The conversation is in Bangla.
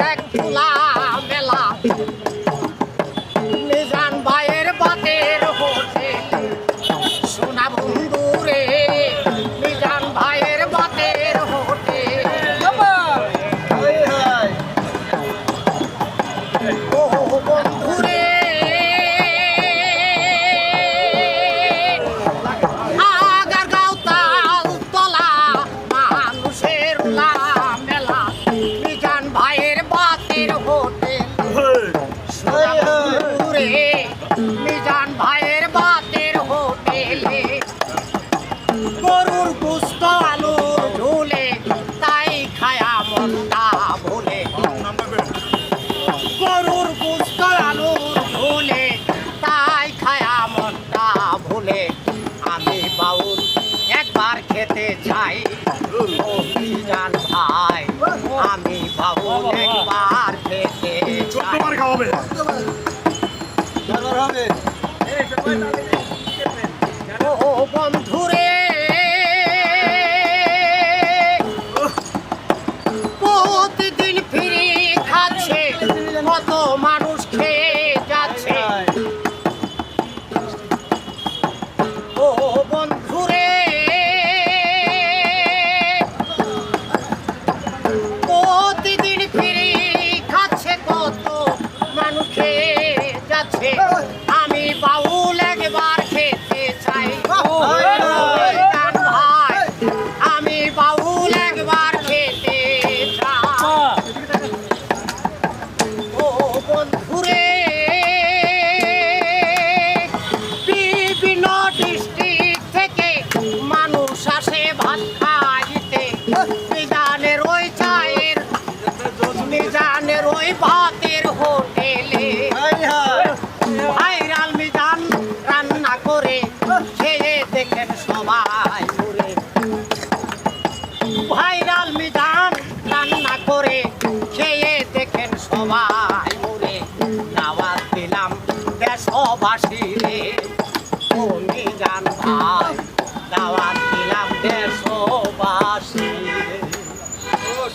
এক ফুলা গরুর পুষ্ট আলো ঢুলে তাই খায়া মনটা ভুলে। গরুর পুষ্ট আলো ঢুলে তাই খায়া মনটা ভুলে। আমি বাউল একবার খেতে চাই জান ভাই আমি বাউল একবার খেতে ছোট্ট খাওয়াবে। হবে ভাত খাইতে মিজানের ওই চায়ের মিজানের ওই ভাতের হোটেলে। ভাইরাল মিজান রান্না করে খেয়ে দেখেন সবাই ভাইরাল মিজান রান্না করে খেয়ে দেখেন সবাই মরে দাওয়াত দিলাম দেশবাসী রে ও মিজান ভাই দাওয়াত